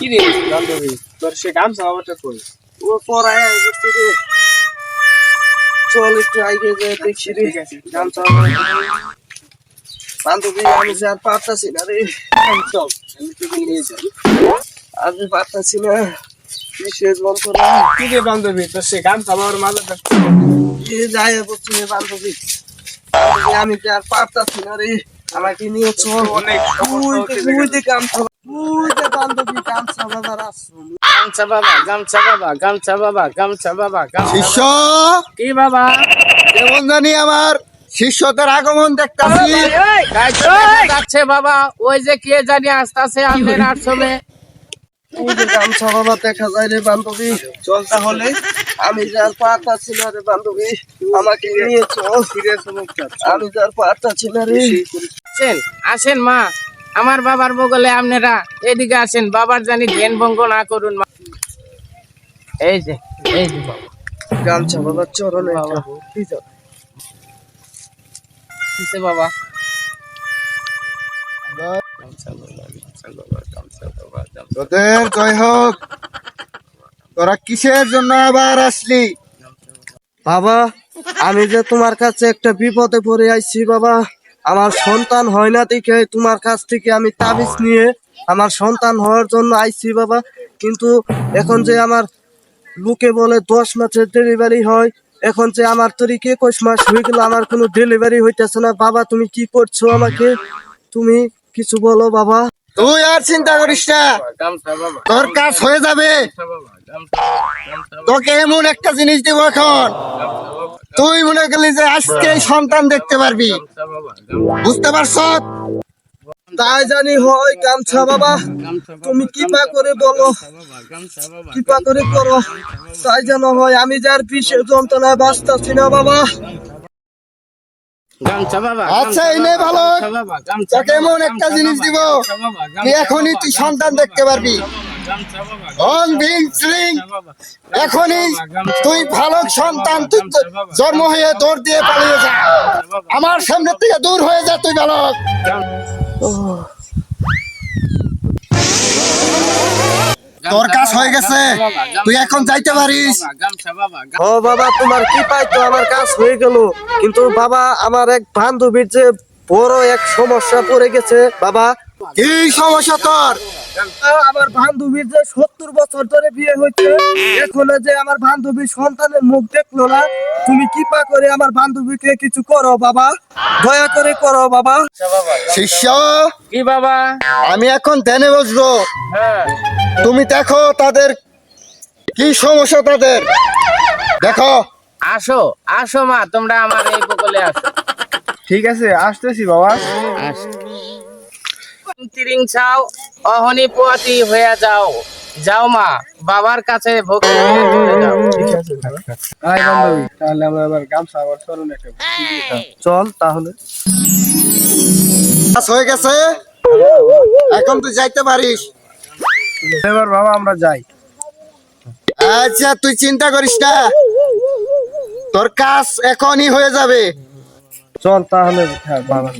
কি রে বান্ধবী? তোর সে গামছা বাবাটা কই? ও পড়ায় বুঝতে রে চল একটু আগে যে দেখছি রে ঠিক আছে গামছা বান্ধবী আমি যে আর পারতাছি না রে। চল আমি তোকে নিয়ে যাই। আমি পারতাছি না। বিশেষ যন্ত্রণা কি রে বান্ধবী? তোর সে গামছা বাবার মালাটা যায় বলছি বান্ধবী বান্ধবী, আমি যে আর পারতাছি না রে। আমাকে নিয়ে চল। অনেক বান্ধবী গামছা গামছা বাবা গামছা বাবা গামছা বাবা গামছা বাবা শিষ্য! কি বাবা? কেমন জানি আমার শিষ্যদের আগমন দেখতাছি যাচ্ছে বাবা ওই যে কে জানি আসতেছে আমাদের আশ্রমে ওই যে গামছা বাবা দেখা যায় রে বান্ধবী। চল তাহলে। আমি যার আর ছিল রে বান্ধবী আমাকে নিয়ে চল আমি যে আর পারতাছি না রে। আসেন আসেন মা। আমার বাবার বগলে আপনারা এদিকে আসেন বাবার জানি ধ্যান ভঙ্গ না করুন মা। এই যে এই যে বাবা। গামছা বাবার চরণে বাবা। বাবা বাবা, বাবা, বাবা, তোদের জয় হোক। তোরা কিসের জন্য আবার আসলি? বাবা, আমি যে তোমার কাছে একটা বিপদে পড়ে আইছি বাবা, আমার সন্তান হয় না দেখে তোমার কাছ থেকে আমি তাবিজ নিয়ে আমার সন্তান হওয়ার জন্য আইছি বাবা। কিন্তু এখন যে আমার লোকে বলে দশ মাসের ডেলিভারি হয়, এখন যে আমার তরিকে একুশ মাস হয়ে গেল, আমার কোনো ডেলিভারি হইতেছে না। বাবা, তুমি কি করছ আমাকে? তুমি কিছু বলো বাবা। তুই আর চিন্তা করিস না। তোর কাজ হয়ে যাবে। তোকে এমন একটা জিনিস দিব এখন। তুই মনে করলি যে আজকে সন্তান দেখতে পারবি। বুঝতে পারছ? তাই জানি হয় গামছা বাবা। তুমি কৃপা করে বলো। বাবা, গামছা বাবা, কৃপা করে করো তাই যেন হয় আমি যার বিশেষ যন্ত্রণায় বাঁচতেছি না বাবা, আচ্ছা, এই নে ভালো। গামছা তোকে এমন একটা জিনিস দিব তুই এখনই তুই সন্তান দেখতে পারবি। এখনই তুই ভালো সন্তান তুই জন্ম হয়ে দৌড় দিয়ে পালিয়ে যা। আমার সামনে থেকে দূর হয়ে যা তুই বালক। তোর কাজ হয়ে গেছে। তুই এখন যাইতে পারিস। গামছা বাবা, গামছা ও বাবা। তোমার কি পাইতো? আমার কাজ হয়ে গেল। কিন্তু বাবা আমার এক বান্ধবীর যে বড় এক সমস্যা পড়ে গেছে বাবা। কি সমস্যা তোর? আমার বান্ধবীর যে সত্তর বছর ধরে বিয়ে হয়েছে এখন যে আমার বান্ধবীর সন্তানের মুখ দেখল না তুমি কৃপা করে আমার বান্ধবীকে কিছু করো বাবা। দয়া করে করো বাবা। বাবা, শিষ্য কি বাবা? আমি এখন ধ্যানে বসবো। হ্যাঁ। তুমি দেখো তাদের কি সমস্যা তাদের। দেখো। আসো আসো মা তোমরা আমার এই বগলে আসো। ঠিক আছে আসতেছি বাবা। আসো। তিরিং চাও অহনি পোয়াতি হয়ে যাও। যাও মা বাবার কাছে ভক্তি চলে যাও। আয় বান্ধবী তাহলে আমরা এবার গামছা আবার চলুন একটা চল তাহলে। কাজ হয়ে গেছে। এখন তুই যাইতে পারিস। এবার বাবা আমরা যাই। আচ্ছা তুই চিন্তা করিস না। তোর কাজ এখনই হয়ে যাবে। চল তাহলে হ্যাঁ বাবা